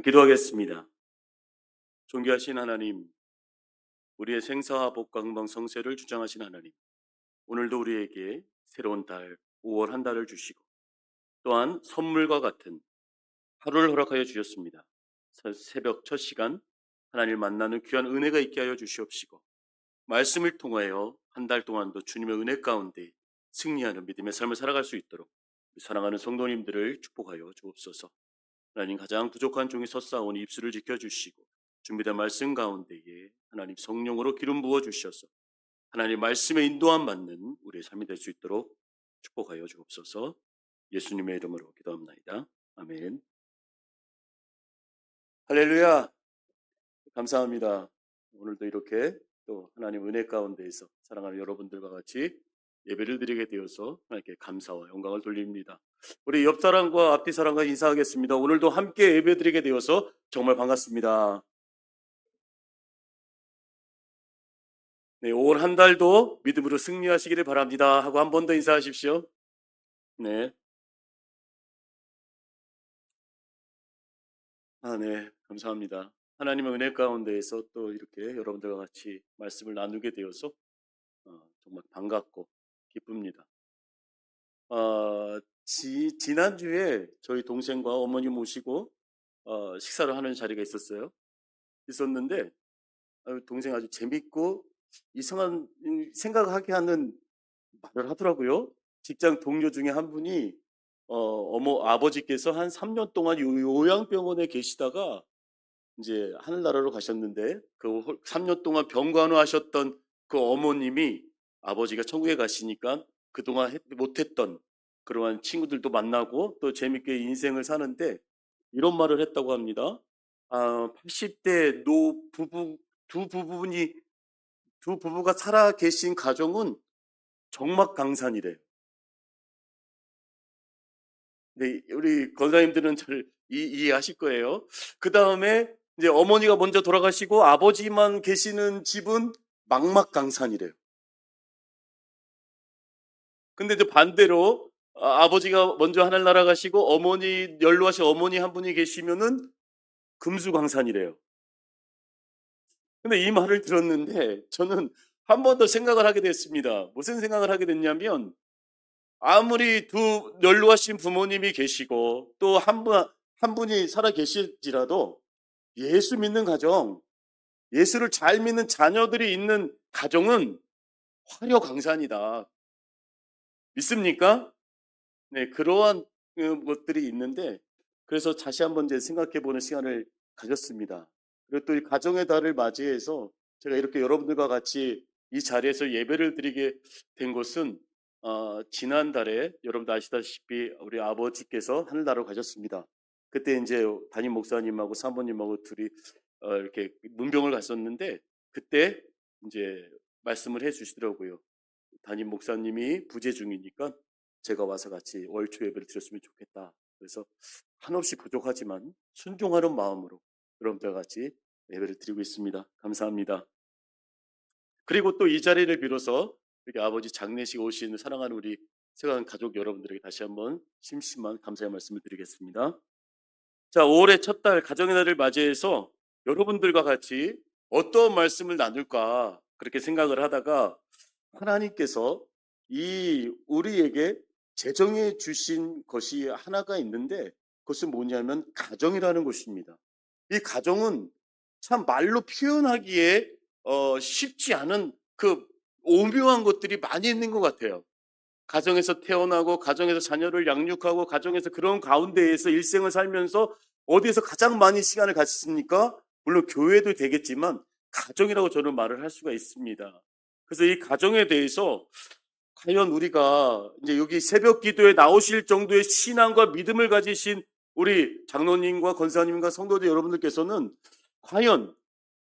기도하겠습니다. 존귀하신 하나님, 우리의 생사와 복과 흥망 성쇠를 주장하신 하나님, 오늘도 우리에게 새로운 달, 5월 한 달을 주시고 또한 선물과 같은 하루를 허락하여 주셨습니다. 새- 새벽 첫 시간 하나님을 만나는 귀한 은혜가 있게 하여 주시옵시고 말씀을 통하여 한 달 동안도 주님의 은혜 가운데 승리하는 믿음의 삶을 살아갈 수 있도록 사랑하는 성도님들을 축복하여 주옵소서. 하나님 가장 부족한 종이 섰사오니 입술을 지켜주시고 준비된 말씀 가운데에 하나님 성령으로 기름 부어 주셔서 하나님 말씀에 인도함 받는 우리의 삶이 될 수 있도록 축복하여 주옵소서. 예수님의 이름으로 기도합나이다. 아멘. 할렐루야. 감사합니다. 오늘도 이렇게 또 하나님 은혜 가운데에서 사랑하는 여러분들과 같이 예배를 드리게 되어서 하나님께 감사와 영광을 돌립니다. 우리 옆 사람과 앞뒤 사람과 인사하겠습니다. 오늘도 함께 예배 드리게 되어서 정말 반갑습니다. 네, 올한 달도 믿음으로 승리하시기를 바랍니다. 하고 한 번 더 인사하십시오. 네. 아, 네. 감사합니다. 하나님의 은혜 가운데에서 또 이렇게 여러분들과 같이 말씀을 나누게 되어서 어, 정말 반갑고 기쁩니다. 어, 지, 지난주에 저희 동생과 어머니 모시고 어, 식사를 하는 자리가 있었어요. 있었는데 어, 동생 아주 재밌고 이상한 음, 생각하게 하는 말을 하더라고요. 직장 동료 중에 한 분이 어, 어머 아버지께서 한 3년 동안 요- 요양병원에 계시다가 이제 하늘나라로 가셨는데 그 홀- 3년 동안 병간호하셨던 그 어머님이 아버지가 천국에 가시니까 그동안 했- 못했던 그러한 친구들도 만나고 또 재밌게 인생을 사는데 이런 말을 했다고 합니다. 아, 80대 노 부부 두 부부니 두 부부가 살아 계신 가정은 정막강산이래요. 네, 우리 권사님들은 잘 이, 이해하실 거예요. 그 다음에 이제 어머니가 먼저 돌아가시고 아버지만 계시는 집은 막막강산이래요. 근데 이제 반대로 아, 아버지가 먼저 하늘나라 가시고 어머니 연로하신 어머니 한 분이 계시면은 금수강산이래요. 근데 이 말을 들었는데 저는 한 번 더 생각을 하게 됐습니다. 무슨 생각을 하게 됐냐면 아무리 두 연로하신 부모님이 계시고 또 한 분, 한 분이 살아 계실지라도 예수 믿는 가정, 예수를 잘 믿는 자녀들이 있는 가정은 화려강산이다. 믿습니까? 네, 그러한 그 것들이 있는데 그래서 다시 한번 이제 생각해 보는 시간을 가졌습니다. 그리고 또 이 가정의 달을 맞이해서 제가 이렇게 여러분들과 같이 이 자리에서 예배를 드리게 된 것은 어, 지난달에 여러분도 아시다시피 우리 아버지께서 하늘나라로 가셨습니다. 그때 이제 담임 목사님하고 사모님하고 둘이 어, 이렇게 문병을 갔었는데 그때 이제 말씀을 해주시더라고요. 담임 목사님이 부재 중이니까 제가 와서 같이 월초 예배를 드렸으면 좋겠다. 그래서 한없이 부족하지만 순종하는 마음으로 여러분들과 같이 예배를 드리고 있습니다. 감사합니다. 그리고 또 이 자리를 빌어서 이렇게 아버지 장례식 오신 사랑하는 우리 세관 가족 여러분들에게 다시 한번 심심한 감사의 말씀을 드리겠습니다. 자, 5월의 첫 달 가정의 날을 맞이해서 여러분들과 같이 어떤 말씀을 나눌까 그렇게 생각을 하다가 하나님께서 이 우리에게 제정해 주신 것이 하나가 있는데 그것은 뭐냐면 가정이라는 것입니다. 이 가정은 참 말로 표현하기에 어, 쉽지 않은 그 오묘한 것들이 많이 있는 것 같아요. 가정에서 태어나고 가정에서 자녀를 양육하고 가정에서 그런 가운데에서 일생을 살면서 어디에서 가장 많이 시간을 갖습니까? 물론 교회도 되겠지만 가정이라고 저는 말을 할 수가 있습니다. 그래서 이 가정에 대해서 과연 우리가 이제 여기 새벽 기도에 나오실 정도의 신앙과 믿음을 가지신 우리 장로님과 권사님과 성도들 여러분들께서는 과연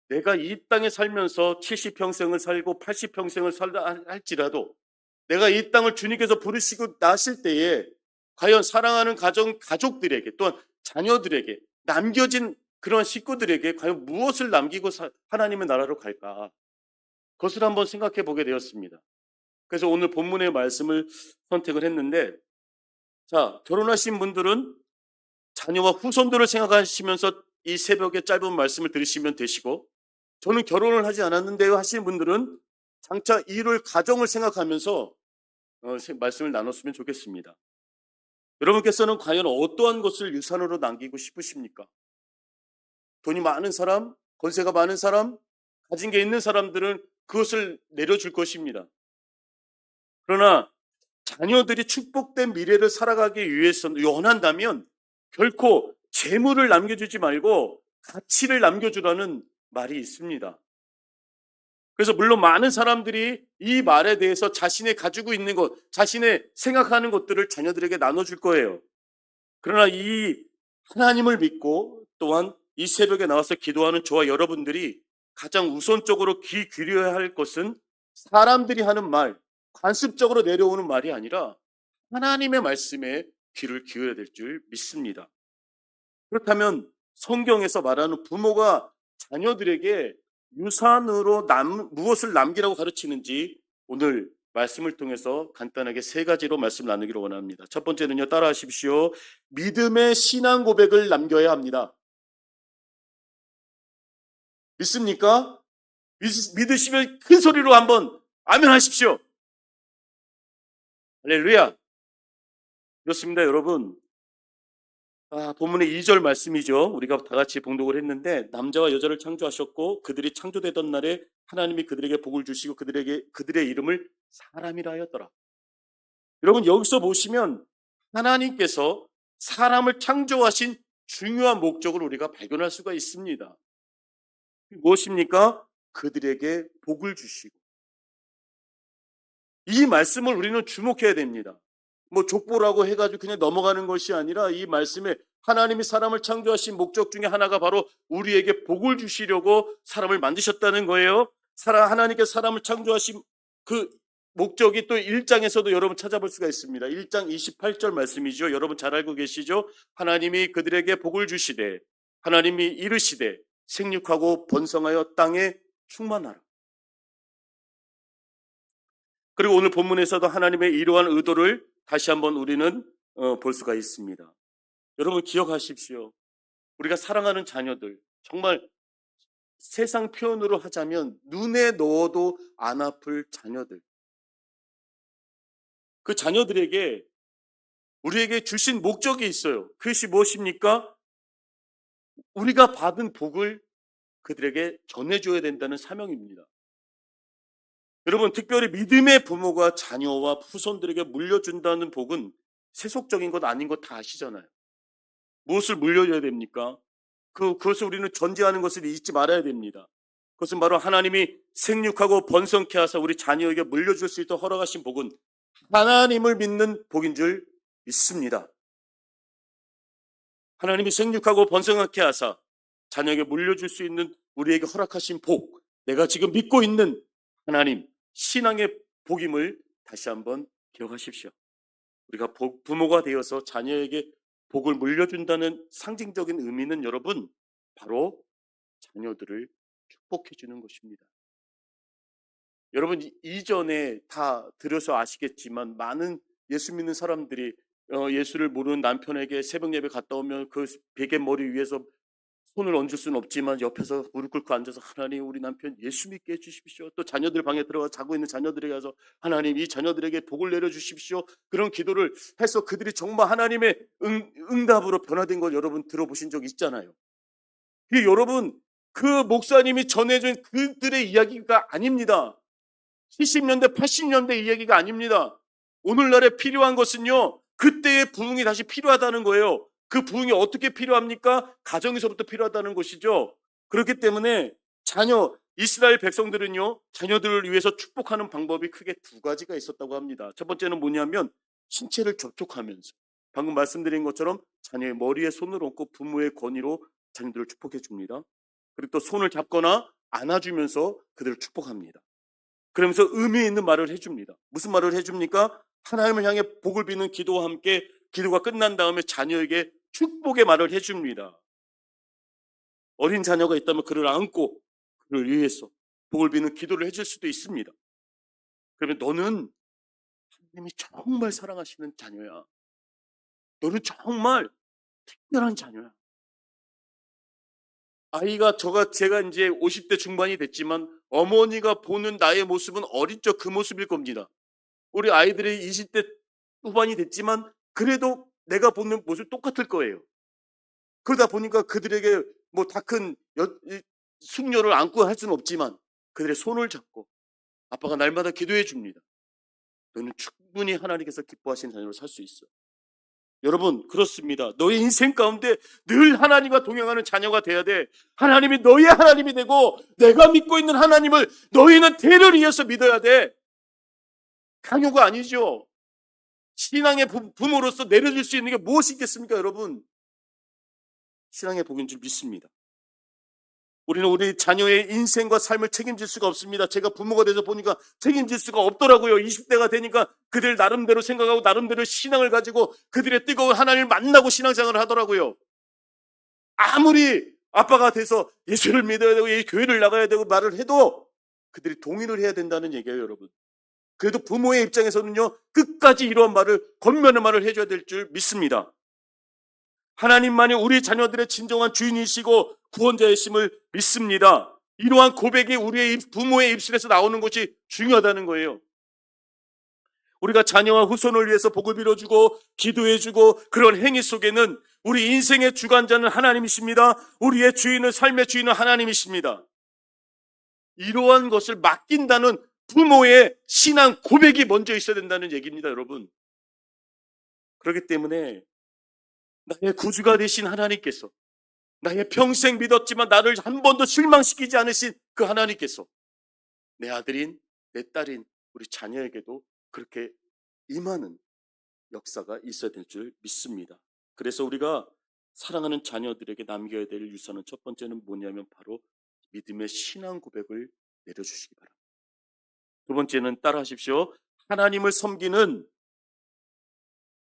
내가 이 땅에 살면서 70평생을 살고 80평생을 살다 할지라도 내가 이 땅을 주님께서 부르시고 나실 때에 과연 사랑하는 가정 가족들에게 또한 자녀들에게 남겨진 그런 식구들에게 과연 무엇을 남기고 사- 하나님의 나라로 갈까? 그것을 한번 생각해 보게 되었습니다. 그래서 오늘 본문의 말씀을 선택을 했는데 자, 결혼하신 분들은 자녀와 후손들을 생각하시면서 이 새벽에 짧은 말씀을 들으시면 되시고 저는 결혼을 하지 않았는데요 하시는 분들은 장차 이룰 가정을 생각하면서 어, 세- 말씀을 나눴으면 좋겠습니다. 여러분께서는 과연 어떠한 것을 유산으로 남기고 싶으십니까? 돈이 많은 사람, 권세가 많은 사람, 가진 게 있는 사람들은 그것을 내려줄 것입니다. 그러나 자녀들이 축복된 미래를 살아가기 위해서 원한다면 결코 재물을 남겨주지 말고 가치를 남겨주라는 말이 있습니다. 그래서 물론 많은 사람들이 이 말에 대해서 자신의 가지고 있는 것, 자신의 생각하는 것들을 자녀들에게 나눠줄 거예요. 그러나 이 하나님을 믿고 또한 이 새벽에 나와서 기도하는 저와 여러분들이 가장 우선적으로 귀 기울여야 할 것은 사람들이 하는 말, 관습적으로 내려오는 말이 아니라 하나님의 말씀에 귀를 기울여야 될 줄 믿습니다. 그렇다면 성경에서 말하는 부모가 자녀들에게 유산으로 남, 무엇을 남기라고 가르치는지 오늘 말씀을 통해서 간단하게 세 가지로 말씀 나누기를 원합니다. 첫 번째는요, 따라 하십시오. 믿음의 신앙 고백을 남겨야 합니다. 믿습니까? 믿, 믿으시면 큰 소리로 한번 아멘 하십시오. 할렐루야. 그렇습니다, 여러분. 아, 본문의 2절 말씀이죠. 우리가 다 같이 봉독을 했는데 남자와 여자를 창조하셨고 그들이 창조되던 날에 하나님이 그들에게 복을 주시고 그들에게 그들의 이름을 사람이라 하였더라. 여러분 여기서 보시면 하나님께서 사람을 창조하신 중요한 목적을 우리가 발견할 수가 있습니다. 무엇입니까? 그들에게 복을 주시고 이 말씀을 우리는 주목해야 됩니다. 뭐 족보라고 해가지고 그냥 넘어가는 것이 아니라 이 말씀에 하나님이 사람을 창조하신 목적 중에 하나가 바로 우리에게 복을 주시려고 사람을 만드셨다는 거예요. 사람 하나님께 사람을 창조하신 그 목적이 또 1장에서도 여러분 찾아볼 수가 있습니다. 1장 28절 말씀이죠. 여러분 잘 알고 계시죠? 하나님이 그들에게 복을 주시되 하나님이 이르시되 생육하고 번성하여 땅에 충만하라. 그리고 오늘 본문에서도 하나님의 이러한 의도를 다시 한번 우리는 어, 볼 수가 있습니다. 여러분 기억하십시오. 우리가 사랑하는 자녀들 정말 세상 표현으로 하자면 눈에 넣어도 안 아플 자녀들. 그 자녀들에게 우리에게 주신 목적이 있어요. 그것이 무엇입니까? 우리가 받은 복을 그들에게 전해줘야 된다는 사명입니다. 여러분, 특별히 믿음의 부모가 자녀와 후손들에게 물려준다는 복은 세속적인 것 아닌 것 다 아시잖아요. 무엇을 물려줘야 됩니까? 그, 그것을 우리는 전제하는 것을 잊지 말아야 됩니다. 그것은 바로 하나님이 생육하고 번성케 하사 우리 자녀에게 물려줄 수 있도록 허락하신 복은 하나님을 믿는 복인 줄 믿습니다. 하나님이 생육하고 번성하게 하사 자녀에게 물려줄 수 있는 우리에게 허락하신 복, 내가 지금 믿고 있는 하나님, 신앙의 복임을 다시 한번 기억하십시오. 우리가 복- 부모가 되어서 자녀에게 복을 물려준다는 상징적인 의미는 여러분, 바로 자녀들을 축복해 주는 것입니다. 여러분, 이- 이전에 다 들어서 아시겠지만 많은 예수 믿는 사람들이 어, 예수를 모르는 남편에게 새벽 예배 갔다 오면 그 베개 머리 위에서 손을 얹을 수는 없지만 옆에서 무릎 꿇고 앉아서 하나님 우리 남편 예수 믿게 해주십시오. 또 자녀들 방에 들어가 자고 있는 자녀들에게 가서 하나님 이 자녀들에게 복을 내려주십시오. 그런 기도를 해서 그들이 정말 하나님의 응, 응답으로 변화된 걸 여러분 들어보신 적 있잖아요. 그 여러분 그 목사님이 전해준 그들의 이야기가 아닙니다. 70년대 80년대 이야기가 아닙니다. 오늘날에 필요한 것은요. 그때의 부흥이 다시 필요하다는 거예요. 그 부흥이 어떻게 필요합니까? 가정에서부터 필요하다는 것이죠. 그렇기 때문에 자녀 이스라엘 백성들은요. 자녀들을 위해서 축복하는 방법이 크게 두 가지가 있었다고 합니다. 첫 번째는 뭐냐면 신체를 접촉하면서 방금 말씀드린 것처럼 자녀의 머리에 손을 얹고 부모의 권위로 자녀들을 축복해 줍니다. 그리고 또 손을 잡거나 안아주면서 그들을 축복합니다. 그러면서 의미 있는 말을 해줍니다. 무슨 말을 해줍니까? 하나님을 향해 복을 비는 기도와 함께 기도가 끝난 다음에 자녀에게 축복의 말을 해줍니다. 어린 자녀가 있다면 그를 안고 그를 위해서 복을 비는 기도를 해줄 수도 있습니다. 그러면 너는 하나님이 정말 사랑하시는 자녀야. 너는 정말 특별한 자녀야. 아이가 저가 제가 이제 50대 중반이 됐지만 어머니가 보는 나의 모습은 어릴 적그 모습일 겁니다. 우리 아이들이 20대 후반이 됐지만 그래도 내가 보는 모습 똑같을 거예요. 그러다 보니까 그들에게 뭐 다 큰 숙녀를 안고 할 수는 없지만 그들의 손을 잡고 아빠가 날마다 기도해 줍니다. 너는 충분히 하나님께서 기뻐하시는 자녀로 살 수 있어. 여러분 그렇습니다. 너의 인생 가운데 늘 하나님과 동행하는 자녀가 돼야 돼. 하나님이 너의 하나님이 되고 내가 믿고 있는 하나님을 너희는 대를 이어서 믿어야 돼. 강요가 아니죠. 신앙의 부- 부모로서 내려줄 수 있는 게 무엇이 있겠습니까, 여러분? 신앙의 복인 줄 믿습니다. 우리는 우리 자녀의 인생과 삶을 책임질 수가 없습니다. 제가 부모가 돼서 보니까 책임질 수가 없더라고요. 20대가 되니까 그들 나름대로 생각하고 나름대로 신앙을 가지고 그들의 뜨거운 하나님을 만나고 신앙생활을 하더라고요. 아무리 아빠가 돼서 예수를 믿어야 되고 이 교회를 나가야 되고 말을 해도 그들이 동의를 해야 된다는 얘기예요, 여러분. 그래도 부모의 입장에서는요, 끝까지 이러한 말을, 권면의 말을 해줘야 될 줄 믿습니다. 하나님만이 우리 자녀들의 진정한 주인이시고 구원자이심을 믿습니다. 이러한 고백이 우리의 입- 부모의 입술에서 나오는 것이 중요하다는 거예요. 우리가 자녀와 후손을 위해서 복을 빌어주고 기도해주고 그런 행위 속에는 우리 인생의 주관자는 하나님이십니다. 우리의 주인은 삶의 주인은 하나님이십니다. 이러한 것을 맡긴다는 부모의 신앙 고백이 먼저 있어야 된다는 얘기입니다, 여러분. 그렇기 때문에 나의 구주가 되신 하나님께서 나의 평생 믿었지만 나를 한 번도 실망시키지 않으신 그 하나님께서 내 아들인 내 딸인 우리 자녀에게도 그렇게 임하는 역사가 있어야 될 줄 믿습니다. 그래서 우리가 사랑하는 자녀들에게 남겨야 될 유산은 첫 번째는 뭐냐면 바로 믿음의 신앙 고백을 내려주시기 바랍니다. 두 번째는 따라하십시오. 하나님을 섬기는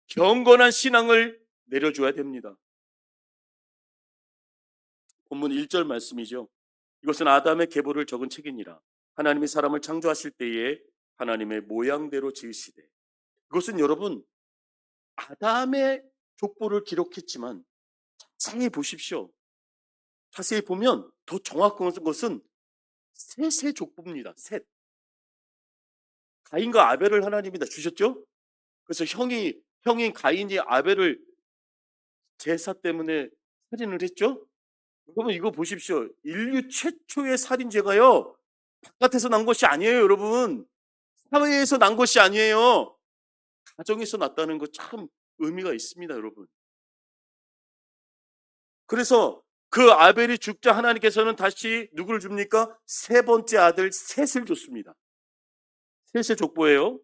경건한 신앙을 내려줘야 됩니다. 본문 1절 말씀이죠. 이것은 아담의 계보를 적은 책이니라. 하나님이 사람을 창조하실 때에 하나님의 모양대로 지으시되. 이것은 여러분 아담의 족보를 기록했지만 자세히 보십시오. 자세히 보면 더 정확한 것은 셋의 족보입니다. 셋. 가인과 아벨을 하나님이 다 주셨죠? 그래서 형이 형인 가인이 아벨을 제사 때문에 살인을 했죠? 여러분 이거 보십시오. 인류 최초의 살인죄가요. 바깥에서 난 것이 아니에요, 여러분. 사회에서 난 것이 아니에요. 가정에서 났다는 거 참 의미가 있습니다, 여러분. 그래서 그 아벨이 죽자 하나님께서는 다시 누구를 줍니까? 세 번째 아들 셋을 줬습니다. 셋의 족보예요.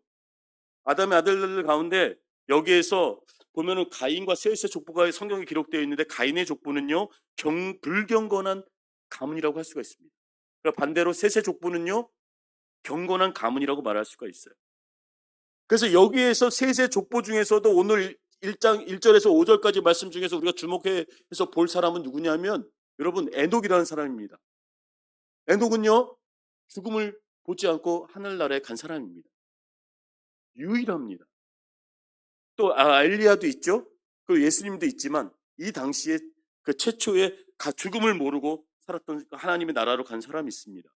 아담의 아들들 가운데 여기에서 보면은 가인과 셋의 족보가 성경에 기록되어 있는데 가인의 족보는요 경 불경건한 가문이라고 할 수가 있습니다. 그러니까 반대로 셋의 족보는요 경건한 가문이라고 말할 수가 있어요. 그래서 여기에서 셋의 족보 중에서도 오늘 1장 1절에서 5절까지 말씀 중에서 우리가 주목해서 볼 사람은 누구냐면 여러분 에녹이라는 사람입니다. 에녹은요 죽음을 보지 않고 하늘나라에 간 사람입니다. 유일합니다. 또 아, 엘리야도 있죠. 그 예수님도 있지만 이 당시에 그 최초의 가- 죽음을 모르고 살았던 하나님의 나라로 간 사람이 있습니다.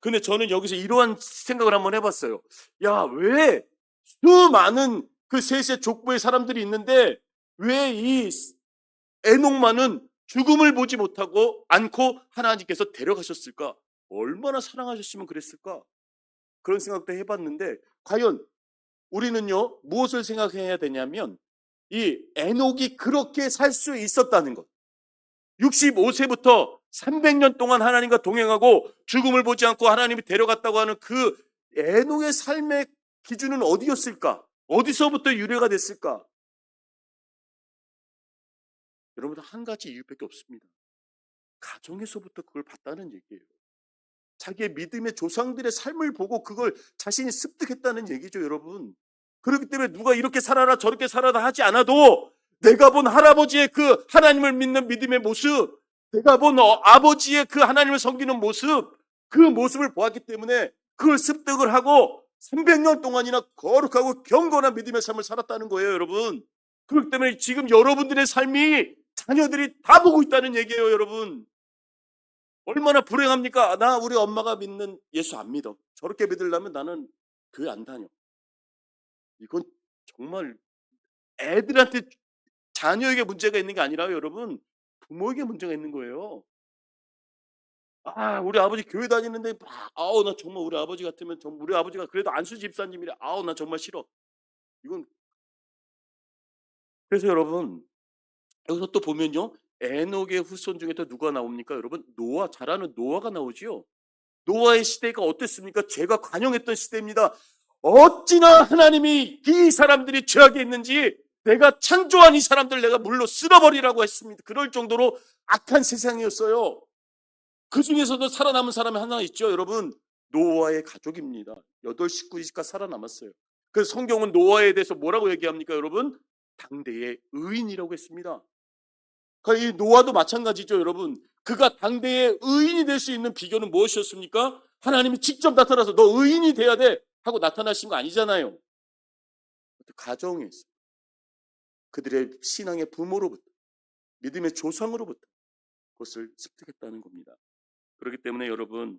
근데 저는 여기서 이러한 생각을 한번 해봤어요. 야, 왜 수많은 그 셋의 족보의 사람들이 있는데 왜 이 에녹만은 죽음을 보지 못하고 않고 하나님께서 데려가셨을까? 얼마나 사랑하셨으면 그랬을까? 그런 생각도 해봤는데 과연 우리는요 무엇을 생각해야 되냐면 이 에녹이 그렇게 살 수 있었다는 것. 65세부터 300년 동안 하나님과 동행하고 죽음을 보지 않고 하나님이 데려갔다고 하는 그 에녹의 삶의 기준은 어디였을까? 어디서부터 유래가 됐을까? 여러분 한 가지 이유밖에 없습니다. 가정에서부터 그걸 봤다는 얘기예요. 자기의 믿음의 조상들의 삶을 보고 그걸 자신이 습득했다는 얘기죠, 여러분. 그렇기 때문에 누가 이렇게 살아라 저렇게 살아라 하지 않아도 내가 본 할아버지의 그 하나님을 믿는 믿음의 모습, 내가 본 어, 아버지의 그 하나님을 섬기는 모습, 그 모습을 보았기 때문에 그걸 습득을 하고 300년 동안이나 거룩하고 경건한 믿음의 삶을 살았다는 거예요, 여러분. 그렇기 때문에 지금 여러분들의 삶이 자녀들이 다 보고 있다는 얘기예요, 여러분. 얼마나 불행합니까? 나 우리 엄마가 믿는 예수 안 믿어. 저렇게 믿으려면 나는 교회 안 다녀. 이건 정말 애들한테 자녀에게 문제가 있는 게 아니라요, 여러분. 부모에게 문제가 있는 거예요. 아, 우리 아버지 교회 다니는데 막, 아우 나 정말 우리 아버지 같으면 정 우리 아버지가 그래도 안수 집사님이래. 아우 나 정말 싫어. 이건 그래서 여러분 여기서 또 보면요. 에녹의 후손 중에 또 누가 나옵니까? 여러분 노아 잘 아는 노아가 나오지요. 노아의 시대가 어땠습니까? 죄가 관영했던 시대입니다. 어찌나 하나님이 이 사람들이 죄악에 있는지 내가 창조한 이 사람들 내가 물로 쓸어버리라고 했습니다. 그럴 정도로 악한 세상이었어요. 그 중에서도 살아남은 사람이 하나 있죠, 여러분. 노아의 가족입니다. 여덟 식구 이가 살아남았어요. 그래서 성경은 노아에 대해서 뭐라고 얘기합니까, 여러분? 당대의 의인이라고 했습니다. 그러니까 이 노아도 마찬가지죠, 여러분. 그가 당대의 의인이 될 수 있는 비결은 무엇이었습니까? 하나님이 직접 나타나서 너 의인이 돼야 돼 하고 나타나신 거 아니잖아요. 가정에서 그들의 신앙의 부모로부터 믿음의 조상으로부터 그것을 습득했다는 겁니다. 그렇기 때문에 여러분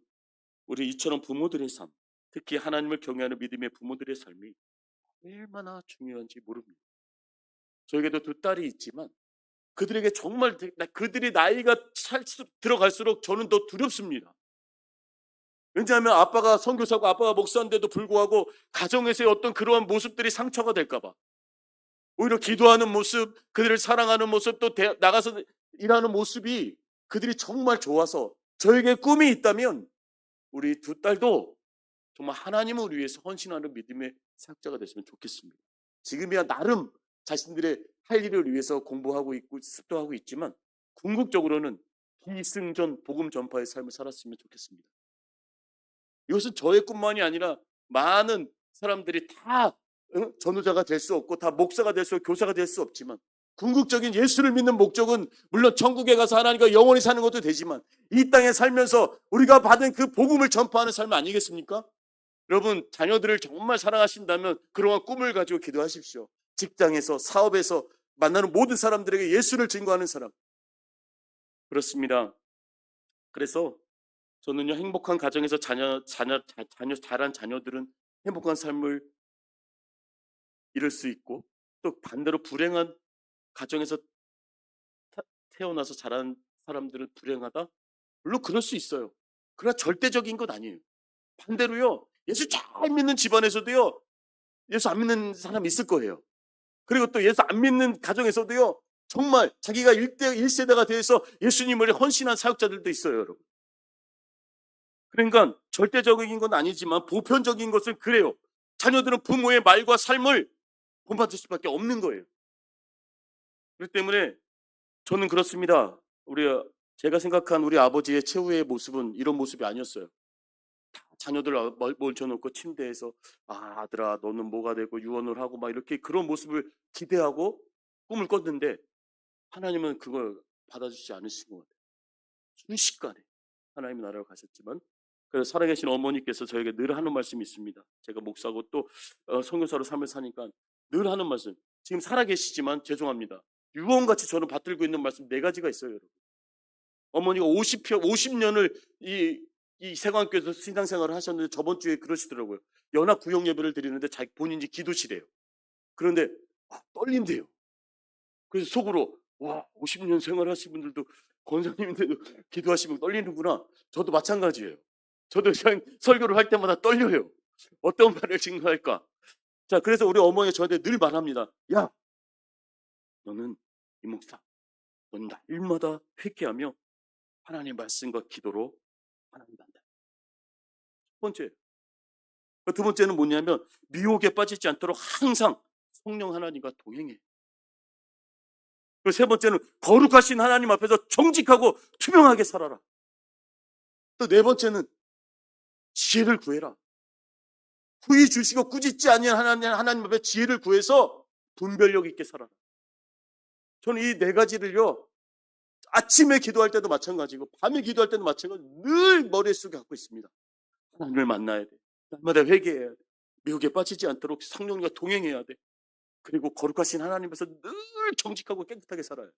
우리 이처럼 부모들의 삶, 특히 하나님을 경외하는 믿음의 부모들의 삶이 얼마나 중요한지 모릅니다. 저에게도 두 딸이 있지만 그들에게 정말 그들이 나이가 찰수록 들어갈수록 저는 더 두렵습니다. 왜냐하면 아빠가 선교사고 아빠가 목사인데도 불구하고 가정에서의 어떤 그러한 모습들이 상처가 될까봐 오히려 기도하는 모습, 그들을 사랑하는 모습, 또 대- 나가서 일하는 모습이 그들이 정말 좋아서 저에게 꿈이 있다면 우리 두 딸도 정말 하나님을 위해서 헌신하는 믿음의 사역자가 됐으면 좋겠습니다. 지금이야 나름 자신들의 할 일을 위해서 공부하고 있고 습도하고 있지만 궁극적으로는 기승전 복음 전파의 삶을 살았으면 좋겠습니다. 이것은 저의 꿈만이 아니라 많은 사람들이 다 응? 전우자가 될 수 없고 다 목사가 될 수 없고 교사가 될 수 없지만 궁극적인 예수를 믿는 목적은 물론 천국에 가서 하나님과 영원히 사는 것도 되지만 이 땅에 살면서 우리가 받은 그 복음을 전파하는 삶 아니겠습니까? 여러분 자녀들을 정말 사랑하신다면 그러한 꿈을 가지고 기도하십시오. 직장에서 사업에서 만나는 모든 사람들에게 예수를 증거하는 사람. 그렇습니다. 그래서 저는요 행복한 가정에서 자녀 자녀 자, 자녀 자란 자녀들은 행복한 삶을 이룰 수 있고 또 반대로 불행한 가정에서 타- 태어나서 자란 사람들은 불행하다? 물론 그럴 수 있어요. 그러나 절대적인 건 아니에요. 반대로요. 예수 잘 믿는 집안에서도요. 예수 안 믿는 사람이 있을 거예요. 그리고 또 예수 안 믿는 가정에서도요. 정말 자기가 1대 1세대가 돼서 예수님을 헌신한 사역자들도 있어요, 여러분. 그러니까 절대적인 건 아니지만 보편적인 것은 그래요. 자녀들은 부모의 말과 삶을 본받을 수밖에 없는 거예요. 그렇기 때문에 저는 그렇습니다. 우리 제가 생각한 우리 아버지의 최후의 모습은 이런 모습이 아니었어요. 다 자녀들 멀- 몰쳐놓고 침대에서 아 아들아 너는 뭐가 되고 유언을 하고 막 이렇게 그런 모습을 기대하고 꿈을 꿨는데 하나님은 그걸 받아주지 않으신 것 같아요. 순식간에 하나님 나라로 가셨지만 그래서 살아계신 어머니께서 저에게 늘 하는 말씀이 있습니다. 제가 목사고 또 어, 선교사로 삶을 사니까 늘 하는 말씀. 지금 살아계시지만 죄송합니다. 유언같이 저는 받들고 있는 말씀 네 가지가 있어요, 여러분. 어머니가 50년, 50년을 이, 이 세관교에서 신앙생활을 하셨는데 저번 주에 그러시더라고요. 연합 구역 예배를 드리는데 자기 본인이 기도시래요. 그런데 아, 떨린대요. 그래서 속으로 와 50년 생활하신 분들도 권사님인데도 기도하시면 떨리는구나. 저도 마찬가지예요. 저도 그냥 설교를 할 때마다 떨려요. 어떤 말을 증거할까? 자, 그래서 우리 어머니가 저한테 늘 말합니다. 야, 너는 이 목사, 넌 날마다 회개하며 하나님 말씀과 기도로 하나님 번째. 그두 번째는 뭐냐면 미혹에 빠지지 않도록 항상 성령 하나님과 동행해. 그세 번째는 거룩하신 하나님 앞에서 정직하고 투명하게 살아라. 또 네 번째는 지혜를 구해라. 후히 주시고 꾸짖지 아니한 하나님, 하나님 앞에 지혜를 구해서 분별력 있게 살아라. 저는 이 네 가지를요, 아침에 기도할 때도 마찬가지고, 밤에 기도할 때도 마찬가지고, 늘 머릿속에 갖고 있습니다. 하나님을 만나야 돼. 날마다 회개해야 돼. 미혹에 빠지지 않도록 성령과 동행해야 돼. 그리고 거룩하신 하나님께서 늘 정직하고 깨끗하게 살아야 돼.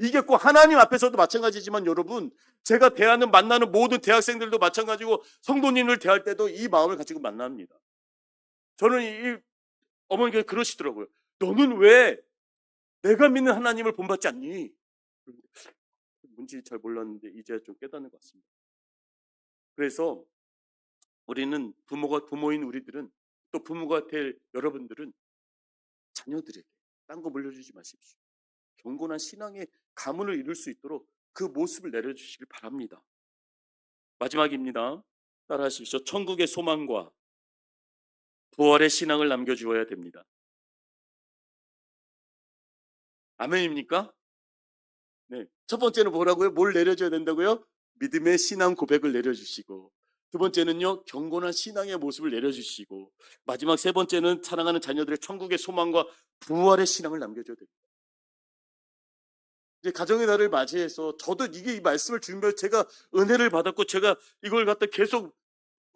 이게 꼭 하나님 앞에서도 마찬가지지만 여러분 제가 대하는 만나는 모든 대학생들도 마찬가지고 성도님을 대할 때도 이 마음을 가지고 만납니다. 저는 이 어머니가 그러시더라고요. 너는 왜 내가 믿는 하나님을 본받지 않니? 뭔지 잘 몰랐는데 이제 좀 깨닫는 것 같습니다. 그래서 우리는 부모가 부모인 우리들은 또 부모가 될 여러분들은 자녀들에게 딴 거 물려주지 마십시오. 경건한 신앙의 가문을 이룰 수 있도록 그 모습을 내려주시길 바랍니다. 마지막입니다. 따라하십시오. 천국의 소망과 부활의 신앙을 남겨주어야 됩니다. 아멘입니까? 네. 첫 번째는 뭐라고요? 뭘 내려줘야 된다고요? 믿음의 신앙 고백을 내려주시고, 두 번째는요, 경건한 신앙의 모습을 내려주시고, 마지막 세 번째는 사랑하는 자녀들의 천국의 소망과 부활의 신앙을 남겨줘야 됩니다. 이제 가정의 날을 맞이해서 저도 이게 이 말씀을 준비해 제가 은혜를 받았고 제가 이걸 갖다 계속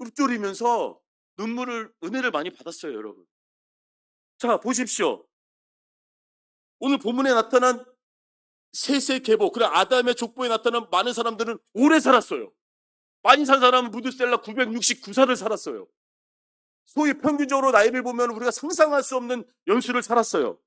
읊조리면서 눈물을 은혜를 많이 받았어요, 여러분. 자, 보십시오. 오늘 본문에 나타난 셋의 계보, 그래 아담의 족보에 나타난 많은 사람들은 오래 살았어요. 많이 산 사람은 무드셀라 969살을 살았어요. 소위 평균적으로 나이를 보면 우리가 상상할 수 없는 연수를 살았어요.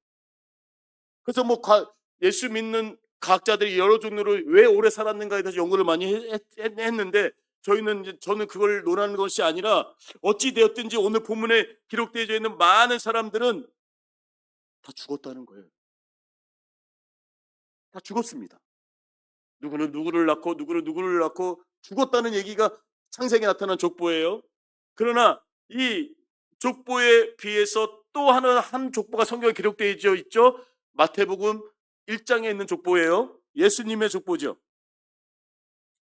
그래서 뭐 과- 예수 믿는 과학자들이 여러 종류로 왜 오래 살았는가에 대해서 연구를 많이 했, 는데 저희는 저는 그걸 논하는 것이 아니라 어찌 되었든지 오늘 본문에 기록되어 있는 많은 사람들은 다 죽었다는 거예요. 다 죽었습니다. 누구는 누구를 낳고 누구는 누구를 낳고 죽었다는 얘기가 창세기에 나타난 족보예요. 그러나 이 족보에 비해서 또 하나 한 족보가 성경에 기록되어 있죠. 마태복음 1장에 있는 족보예요. 예수님의 족보죠.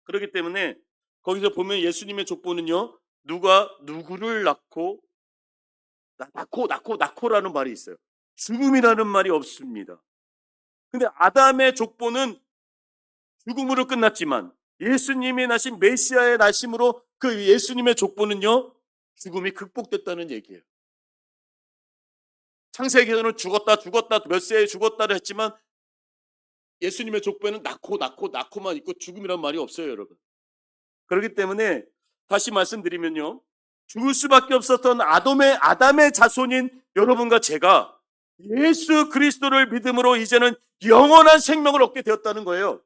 그렇기 때문에 거기서 보면 예수님의 족보는요. 누가 누구를 낳고 나- 낳고 낳고 낳고라는 말이 있어요. 죽음이라는 말이 없습니다. 근데 아담의 족보는 죽음으로 끝났지만 예수님이 나신 메시아의 나심으로 그 예수님의 족보는요. 죽음이 극복됐다는 얘기예요. 창세기에서는 죽었다 죽었다 몇 세에 죽었다를 했지만 예수님의 족보에는 낳고 낳고 낳고만 있고 죽음이란 말이 없어요, 여러분. 그렇기 때문에 다시 말씀드리면요. 죽을 수밖에 없었던 아담의 아담의 자손인 여러분과 제가 예수 그리스도를 믿음으로 이제는 영원한 생명을 얻게 되었다는 거예요.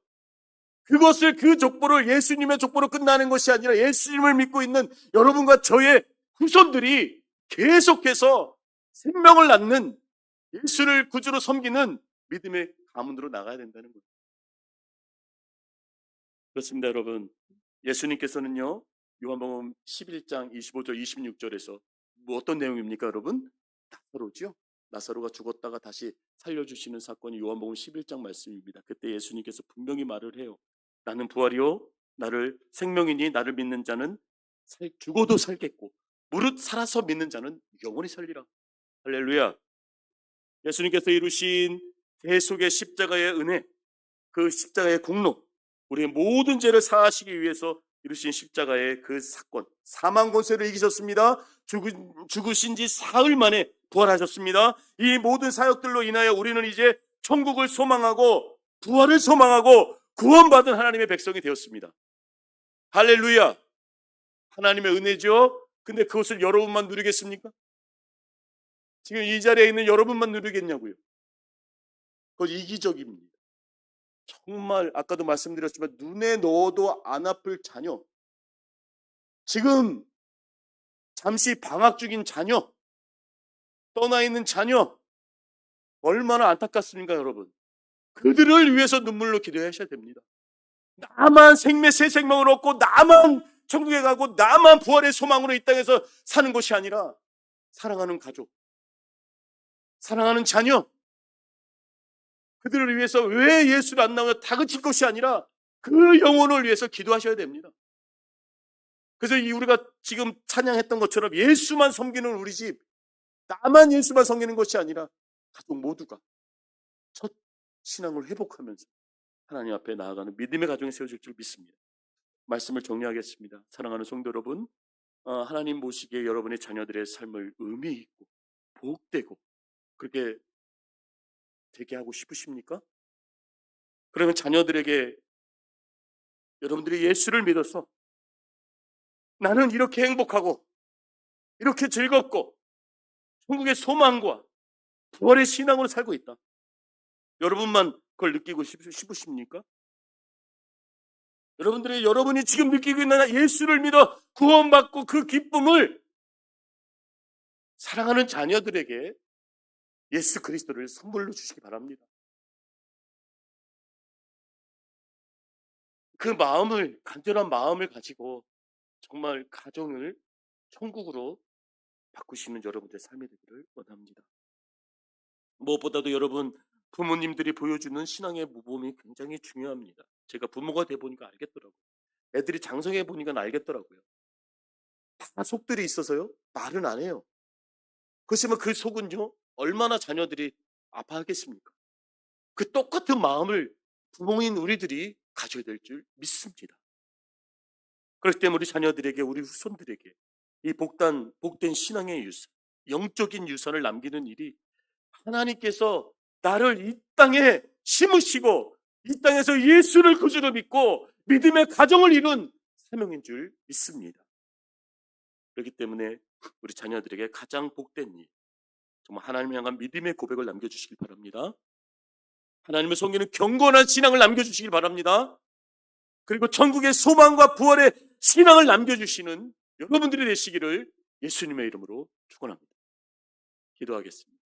그것을 그 족보를 예수님의 족보로 끝나는 것이 아니라 예수님을 믿고 있는 여러분과 저의 후손들이 계속해서 생명을 낳는 예수를 구주로 섬기는 믿음의 가문으로 나가야 된다는 거예요. 그렇습니다, 여러분. 예수님께서는요, 요한복음 11장 25절 26절에서 뭐 어떤 내용입니까, 여러분? 나사로죠. 나사로가 죽었다가 다시 살려주시는 사건이 요한복음 11장 말씀입니다. 그때 예수님께서 분명히 말을 해요. 나는 부활이요, 나를 생명이니 나를 믿는 자는 살- 죽어도 살겠고 무릇 살아서 믿는 자는 영원히 살리라. 할렐루야. 예수님께서 이루신 대속의 십자가의 은혜, 그 십자가의 공로, 우리의 모든 죄를 사하시기 위해서 이루신 십자가의 그 사건, 사망 권세를 이기셨습니다. 죽으, 죽으신 지 사흘 만에 부활하셨습니다. 이 모든 사역들로 인하여 우리는 이제 천국을 소망하고 부활을 소망하고 구원받은 하나님의 백성이 되었습니다. 할렐루야. 하나님의 은혜죠. 근데 그것을 여러분만 누리겠습니까? 지금 이 자리에 있는 여러분만 누리겠냐고요. 그건 이기적입니다. 정말 아까도 말씀드렸지만 눈에 넣어도 안 아플 자녀. 지금 잠시 방학 중인 자녀. 떠나 있는 자녀. 얼마나 안타깝습니까, 여러분? 그들을 위해서 눈물로 기도하셔야 됩니다. 나만 생매 새 생명을 얻고 나만 천국에 가고 나만 부활의 소망으로 이 땅에서 사는 것이 아니라 사랑하는 가족, 사랑하는 자녀, 그들을 위해서 왜 예수를 안 나오냐 다그칠 것이 아니라 그 영혼을 위해서 기도하셔야 됩니다. 그래서 이 우리가 지금 찬양했던 것처럼 예수만 섬기는 우리 집, 나만 예수만 섬기는 것이 아니라 가족 모두가 첫 신앙을 회복하면서 하나님 앞에 나아가는 믿음의 가정이 세워질 줄 믿습니다. 말씀을 정리하겠습니다. 사랑하는 성도 여러분, 어, 하나님 보시기에 여러분의 자녀들의 삶을 의미 있고 복되고 그렇게 되게 하고 싶으십니까? 그러면 자녀들에게 여러분들이 예수를 믿어서 나는 이렇게 행복하고 이렇게 즐겁고 천국의 소망과 부활의 신앙으로 살고 있다. 여러분만 그걸 느끼고 싶- 싶으십니까? 여러분들의 여러분이 지금 느끼고 있는 예수를 믿어 구원받고 그 기쁨을 사랑하는 자녀들에게 예수 그리스도를 선물로 주시기 바랍니다. 그 마음을 간절한 마음을 가지고 정말 가정을 천국으로 바꾸시는 여러분들의 삶이 되기를 원합니다. 무엇보다도 여러분 부모님들이 보여주는 신앙의 모범이 굉장히 중요합니다. 제가 부모가 돼 보니까 알겠더라고요. 애들이 장성해 보니까 알겠더라고요. 다 속들이 있어서요. 말은 안 해요. 그렇지만 그 속은요. 얼마나 자녀들이 아파하겠습니까? 그 똑같은 마음을 부모인 우리들이 가져야 될 줄 믿습니다. 그렇기 때문에 우리 자녀들에게 우리 후손들에게 이 복단 복된 신앙의 유산, 영적인 유산을 남기는 일이 하나님께서 나를 이 땅에 심으시고 이 땅에서 예수를 구주로 믿고 믿음의 가정을 이룬 사명인 줄 믿습니다. 그렇기 때문에 우리 자녀들에게 가장 복된 일, 정말 하나님을 향한 믿음의 고백을 남겨주시길 바랍니다. 하나님의 성기는 경건한 신앙을 남겨주시길 바랍니다. 그리고 천국의 소망과 부활의 신앙을 남겨주시는 여러분들이 되시기를 예수님의 이름으로 축원합니다. 기도하겠습니다.